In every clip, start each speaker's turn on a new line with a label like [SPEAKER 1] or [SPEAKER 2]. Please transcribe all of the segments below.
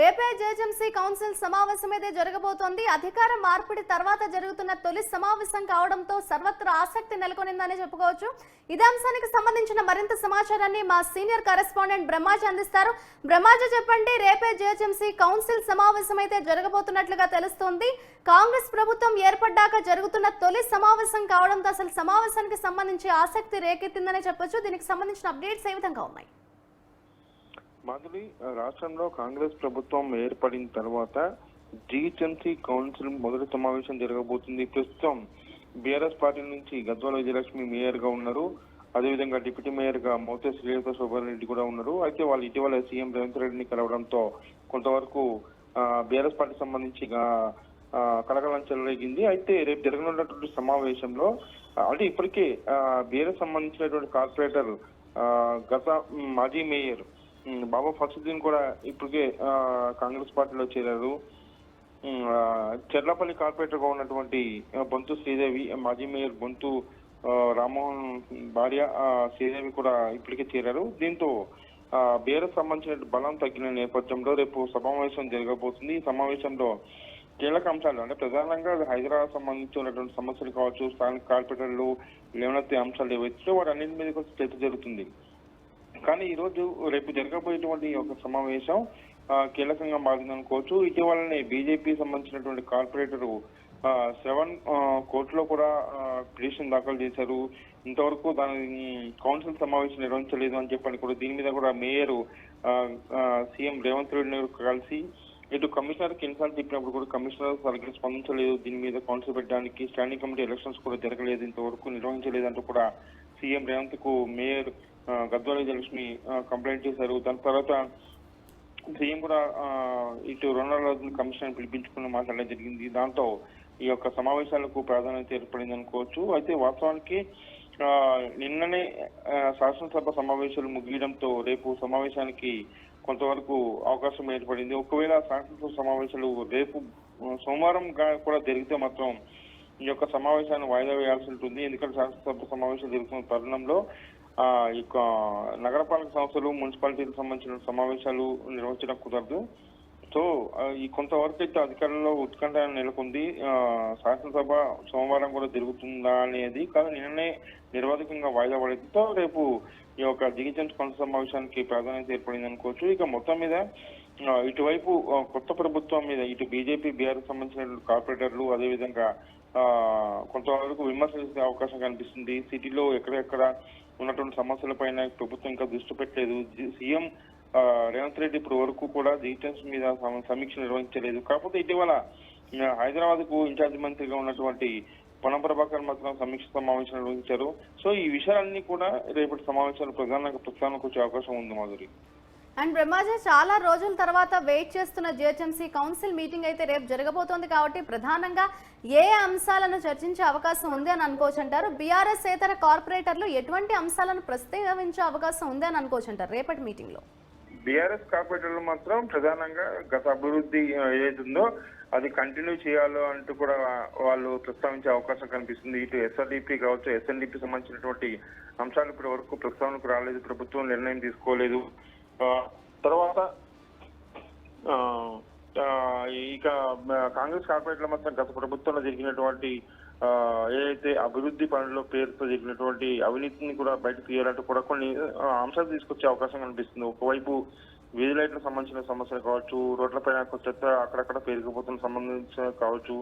[SPEAKER 1] రేపే GHMC council సమావేశం అయితే జరగబోతోంది. అధికార మార్పిడి తర్వాత జరుగుతున్న తొలి సమావేశం కావడంతో సర్వత్రా ఆసక్తి నెలకొనిందని చెప్పుకోవచ్చు. ఇదే అంశానికి సంబంధించిన మరింత సమాచారాన్ని మా సీనియర్ కరెస్పాండెంట్ బ్రహ్మాజీ అందిస్తారు. బ్రహ్మాజీ చెప్పండి రేపే జేహెచ్ఎంసీ కౌన్సిల్ సమావేశం అయితే జరగబోతున్నట్లుగా తెలుస్తోంది. కాంగ్రెస్ ప్రభుత్వం ఏర్పడ్డాక జరుగుతున్న తొలి సమావేశం కావడంతో అసలు సమావేశానికి సంబంధించి ఆసక్తి రేకెత్తిందని చెప్పొచ్చు. దీనికి సంబంధించిన అప్డేట్స్ ఏ విధంగా ఉన్నాయి?
[SPEAKER 2] మాధురి రాష్ట్రంలో కాంగ్రెస్ ప్రభుత్వం ఏర్పడిన తర్వాత జిహెచ్ఎంసీ కౌన్సిల్ మొదటి సమావేశం జరగబోతుంది. ప్రస్తుతం బీఆర్ఎస్ పార్టీ నుంచి గద్వాల విజయలక్ష్మి మేయర్గా ఉన్నారు. అదేవిధంగా డిప్యూటీ మేయర్గా మౌతే శ్రీలత శోభన్ రెడ్డి కూడా ఉన్నారు. అయితే వాళ్ళు ఇటీవల సీఎం రేవంత్ రెడ్డిని కలవడంతో కొంతవరకు బీఆర్ఎస్ పార్టీ సంబంధించి కలకలం చెలరేగింది. అయితే రేపు జరగనున్నటువంటి సమావేశంలో అంటే ఇప్పటికే బీఆర్ఎస్ సంబంధించినటువంటి కార్పొరేటర్ గత మాజీ మేయర్ బాబా బాబా ఫసదుద్దీన్ కూడా ఇప్పటికే కాంగ్రెస్ పార్టీలో చేరారు. చెర్లపల్లి కార్పొరేటర్గా ఉన్నటువంటి బొంతు శ్రీదేవి మాజీ మేయర్ బొంతు రామ్మోహన్ భార్య శ్రీదేవి కూడా ఇప్పటికే చేరారు. దీంతో బీఆర్ఎస్ సంబంధించిన బలం తగ్గిన నేపథ్యంలో రేపు సమావేశం జరగబోతుంది. ఈ సమావేశంలో కీలక అంశాలు అంటే ప్రధానంగా హైదరాబాద్ సంబంధించినటువంటి సమస్యలు కావచ్చు స్థానిక కార్పొరేటర్లు లేవనెత్తే అంశాలు ఏవైతే వాటన్నింటి మీద కూడా చర్చ జరుగుతుంది. కానీ ఈ రోజు రేపు జరగబోయేటువంటి ఒక సమావేశం కీలకంగా కీలకంగా మారిందనుకోవచ్చు ఇటీవలనే బీజేపీ సంబంధించినటువంటి కార్పొరేటర్ సెవెన్ కోర్టులో కూడా పిటిషన్ దాఖలు చేశారు. ఇంతవరకు దాని కౌన్సిల్ సమావేశం నిర్వహించలేదు అని చెప్పని కూడా దీని మీద కూడా మేయర్ సీఎం రేవంత్ రెడ్డిని కలిసి ఇటు కమిషనర్కి ఎన్నిసార్లు చెప్పినప్పుడు కూడా కమిషనర్ సరిగ్గా స్పందించలేదు. దీని మీద కౌన్సిల్ పెట్టడానికి స్టాండింగ్ కమిటీ ఎలక్షన్స్ కూడా జరగలేదు. ఇంతవరకు నిర్వహించలేదు అంటూ కూడా సీఎం రేవంత్కు మేయర్ గద్వాల విజయలక్ష్మి కంప్లైంట్ చేశారు. దాని తర్వాత సీఎం కూడా ఇటు రెండు కమిషన్ పిలిపించుకుని మాట్లాడడం జరిగింది. దాంతో ఈ యొక్క సమావేశాలకు ప్రాధాన్యత ఏర్పడింది అనుకోవచ్చు. అయితే వాస్తవానికి నిన్ననే శాసనసభ సమావేశాలు ముగియడంతో రేపు సమావేశానికి కొంతవరకు అవకాశం ఏర్పడింది. ఒకవేళ శాసనసభ సమావేశాలు రేపు సోమవారం కూడా జరిగితే మాత్రం ఈ యొక్క సమావేశాన్ని వాయిదా వేయాల్సి ఉంటుంది. ఎందుకంటే శాసనసభ సమావేశం జరుగుతున్న తరుణంలో ఆ ఈ యొక్క నగరపాలక సంస్థలు మున్సిపాలిటీలకు సంబంధించిన సమావేశాలు నిర్వహించడం కుదరదు. సో ఈ కొంతవరకు అయితే అధికారంలో ఉత్కంఠ నెలకొంది. శాసనసభ సోమవారం కూడా జరుగుతుందా అనేది కానీ నిన్ననే నిర్వాధకంగా వాయిదా పడడంతో రేపు ఈ యొక్క దిగిజన్ కొంత సమావేశానికి ప్రాధాన్యత ఏర్పడింది అనుకోవచ్చు. ఇక మొత్తం మీద ఇటువైపు కొత్త ప్రభుత్వం మీద ఇటు బీజేపీ బీఆర్ సంబంధించిన కార్పొరేటర్లు అదేవిధంగా కొంతవరకు విమర్శించే అవకాశం కనిపిస్తుంది. సిటీలో ఎక్కడెక్కడ ఉన్నటువంటి సమస్యలపైన ప్రభుత్వం ఇంకా దృష్టి పెట్టలేదు. సీఎం రేవంత్ రెడ్డి ఇప్పటి వరకు కూడా జీటెన్స్ మీద సమీక్ష నిర్వహించలేదు. కాకపోతే ఇటీవల హైదరాబాద్కు ఇన్ఛార్జ్ మంత్రిగా ఉన్నటువంటి పొన్నం ప్రభాకర్ మాత్రం సమీక్ష సమావేశం నిర్వహించారు. సో ఈ విషయాలన్నీ కూడా రేపటి సమావేశాలు ప్రధానంగా ప్రస్థానానికి వచ్చే అవకాశం ఉంది మాధురి.
[SPEAKER 1] అండ్ బ్రహ్మాజీ చాలా రోజుల తర్వాత వెయిట్ చేస్తున్న జిహెచ్ఎంసీ కౌన్సిల్ మీటింగ్ అయితే రేపు జరగబోతోంది కాబట్టి ప్రధానంగా ఏ అంశాలను చర్చించే అవకాశం ఉంది అని అనుకోవచ్చు అంటారు. బీఆర్ఎస్ ఇతర కార్పొరేటర్లు ఎటువంటి అంశాలను ప్రస్తావించే అవకాశం ఉంది అని అనుకోవచ్చు అంటారు రేపటి మీటింగ్లో
[SPEAKER 2] బీఆర్ఎస్ కార్పొరేటర్లు మాత్రం ప్రధానంగా గత అభివృద్ధి ఏదైతుందో అది కంటిన్యూ చేయాలో అంటూ కూడా వాళ్ళు ప్రస్తావించే అవకాశం కనిపిస్తుంది. ఇటు ఎస్ఆర్డిపి కావచ్చు ఎస్ఎన్డిపి సంబంధించినటువంటి అంశాలు ఇప్పటి వరకు ప్రస్తావనకు రాలేదు. ప్రభుత్వం నిర్ణయం తీసుకోలేదు. తర్వాత ఇక కాంగ్రెస్ కార్పొరేట్ల మాత్రం గత ప్రభుత్వంలో జరిగినటువంటి ఏదైతే అభివృద్ధి పనుల్లో పేరుతో జరిగినటువంటి అవినీతిని కూడా బయటకు తీయాలంటూ కూడా కొన్ని అంశాలు తీసుకొచ్చే అవకాశం కనిపిస్తుంది. ఒకవైపు వీధి లైట్లకు సంబంధించిన సమస్యలు కావచ్చు రోడ్లపైన చెత్త అక్కడక్కడ పెరిగిపోతున్న సంబంధించిన కావచ్చు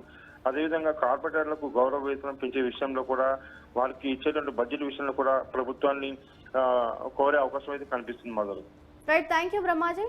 [SPEAKER 2] అదేవిధంగా కార్పొరేటర్లకు గౌరవ వేతనం పెంచే విషయంలో కూడా వారికి ఇచ్చేటువంటి బడ్జెట్ విషయంలో కూడా ప్రభుత్వాన్ని కోరే అవకాశం అయితే కనిపిస్తుంది మొదలు
[SPEAKER 1] Right, thank you Brahmaji.